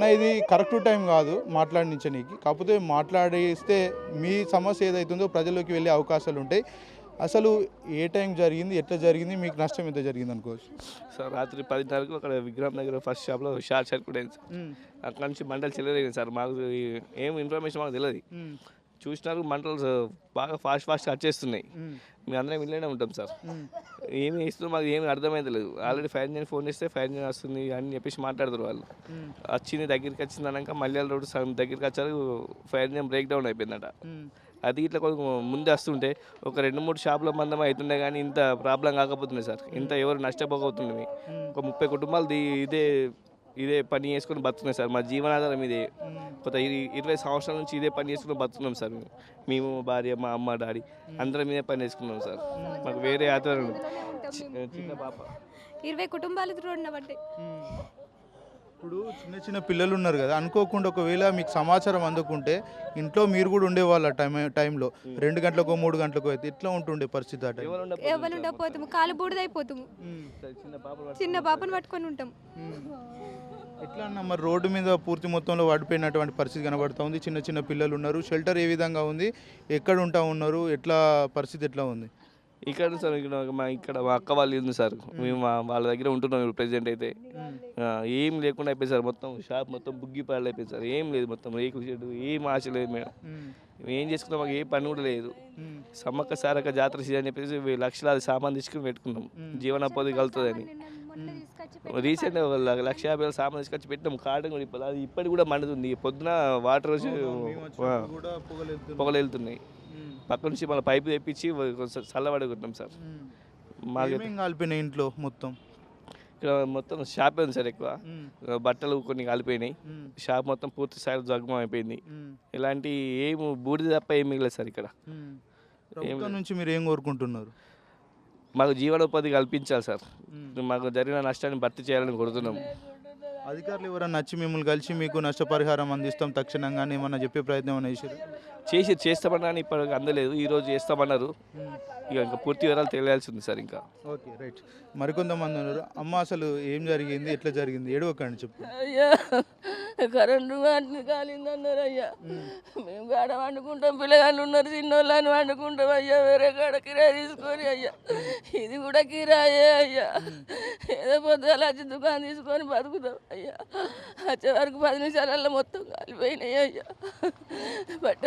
అన్న ఇది correct time కాదు మాట్లాడించనీకి. కాకపోతే మాట్లాడిస్తే మీ సమస్య ఏదైతుందో ప్రజల్లోకి వెళ్ళే అవకాశాలు ఉంటాయి అసలు ఏ టైం జరిగింది ఎట్లా జరిగింది మీకు నష్టం ఎంత జరిగింది అనుకోవచ్చు? సార్ రాత్రి పదిన్నరకు అక్కడ విగ్రహం దగ్గర ఫస్ట్ షాప్లో షార్ట్ సర్క్యూట్ అయింది సార్ అక్కడ నుంచి మంటలు చెల్లలేదు సార్ మాకు ఏం ఇన్ఫర్మేషన్ మాకు తెలియదు చూసినారు మంటలు బాగా ఫాస్ట్ ఫాస్ట్ వచ్చేస్తున్నాయి మేము. అందరం ఇళ్ళనే ఉంటాం సార్. ఏమి ఇస్తున్నాం మాకు ఏమి అర్థమైతే లేదు. ఆల్రెడీ ఫైర్ ఇంజిన్ ఫోన్ చేస్తే ఫైర్ ఇంజిన్ వస్తుంది అని చెప్పేసి మాట్లాడతారు వాళ్ళు. వచ్చింది దగ్గరికి వచ్చింది మల్యాల రోడ్ దగ్గరికి వచ్చారు ఫైర్ ఇంజిన్ బ్రేక్ డౌన్ అయిపోయిందట. అది ఇట్లా కొంచెం ముందే వస్తుంటే ఒక రెండు మూడు షాపుల మందం అవుతుండే కానీ ఇంత ప్రాబ్లం కాకపోతుండే సార్. ఇంత ఎవరు నష్టపోకపోతుండే. ఒక ముప్పై కుటుంబాలు ఇదే ఇదే పని చేసుకొని బతుకున్నాయి సార్. మా జీవనాధారం ఇదే. కొత్త ఇరవై సంవత్సరాల నుంచి ఇదే పని చేసుకుని బతుకున్నాం సార్ మేము. మేము మా భార్య మా అమ్మ డాడీ అందరం ఇదే పని చేసుకున్నాం సార్. మాకు వేరే ఆధారం చిన్న పాప. ఇరవై కుటుంబాలు ఇప్పుడు చిన్న చిన్న పిల్లలు ఉన్నారు కదా అనుకోకుండా ఒకవేళ మీకు సమాచారం అందుకుంటే ఇంట్లో మీరు కూడా ఉండేవాళ్ళ టైం టైంలో. రెండు గంటలకు మూడు గంటలకు అయితే ఎట్లా ఉంటుండే పరిస్థితి ఆ టైం ఎవరు ఉండకపోతే ఎవరు ఉండకపోతాము? కాలు బూడిదైపోతాము సార్, చిన్న పాప చిన్న పాపను పట్టుకొని ఉంటాం. ఎట్లా అన్న మరి రోడ్డు మీద పూర్తి మొత్తంలో పడిపోయినటువంటి పరిస్థితి కనబడుతూ ఉంది. చిన్న చిన్న పిల్లలు ఉన్నారు. షెల్టర్ ఏ విధంగా ఉంది? ఎక్కడ ఉంటా ఉన్నారు? ఎట్లా పరిస్థితి ఎట్లా ఉంది? ఇక్కడ సార్ ఇక్కడ మా ఇక్కడ మా అక్క వాళ్ళు ఉంది సార్. మేము మా- వాళ్ళ దగ్గర ఉంటున్నాం ఇప్పుడు ప్రెసిడెంట్ అయితే. ఆ, ఏం లేకుండా అయిపోయింది సార్ మొత్తం షాప్ మొత్తం బుగ్గి పాలు అయిపోయింది సార్. ఏం లేదు మొత్తం రేకుల షెడ్ ఏం ఆశ లేదు మేడం. మేము ఏం చేసుకున్నాం మాకు ఏ పని కూడా లేదు. సమ్మక్క సారక్క జాతర సీజన్ చెప్పేసి వే- లక్షలాది సామాన్ తీసుకుని పెట్టుకున్నాం. జీవనోపాధి కలుగుతుందని. రీసెంట్ లక్ష యాభై వేల సామాన్ తీసుకొచ్చి పెట్టినాం. కాటన్ కూడా ఇప్పుడు అది ఇప్పటికి కూడా మండుతుంది. పొద్దున వాటర్ వచ్చి ఆ, కూడా పొగలు పొగలు వెళ్తున్నాయి పక్క నుంచి మళ్ళీ పైపు తెప్పించి కొంచెం చల్లబడుకుంటున్నాం సార్. మాకు కాలిపోయినాయి ఇంట్లో మొత్తం? ఇక్కడ మొత్తం షాప్ ఉంది సార్ ఎక్కువ. బట్టలు కొన్ని కాలిపోయినాయి. షాప్ మొత్తం పూర్తి స్థాయిలో జగమం అయిపోయింది. ఇలాంటి ఏం బూడిద తప్ప ఏం మిగలేదు సార్ ఇక్కడ. నుంచి మీరు ఏం కోరుకుంటున్నారు? మాకు జీవనోపాధి కల్పించాలి సార్. మాకు జరిగిన నష్టాన్ని భర్తీ చేయాలని కోరుతున్నాం. అధికారులు ఎవరైనా నచ్చి మిమ్మల్ని కలిసి మీకు నష్టపరిహారం అందిస్తాం తక్షణంగా అని ఏమన్నా చెప్పే ప్రయత్నం చేశారు? చేసి చేస్తామన్నా ఇప్పటికి అందలేదు. ఈ రోజు చేస్తామన్నారు. ఇక ఇంకా పూర్తి వివరాలు తెలియాల్సి ఉంది సార్ ఇంకా. Okay right. మరికొంతమంది ఉన్నారు. అమ్మ అసలు ఏం జరిగింది? ఎట్లా జరిగింది? ఏడవకండి చెప్పు. అయ్యా కరెంటు వాటిని కాలిందన్నారు అయ్యా. మేము కాడ వండుకుంటాం పిల్లగాళ్ళు ఉన్నారు చిన్నోళ్ళని వండుకుంటాం అయ్యా. వేరే కాడ కిరాయి తీసుకొని అయ్యా. ఇది కూడా కిరాయే అయ్యా. ఏదో పొద్దుగాల వచ్చి దుకాణం తీసుకొని బతుకుతాం అయ్యా. వచ్చే వరకు పది నిమిషాలలో మొత్తం కాలిపోయినాయి అయ్యా. బట్ట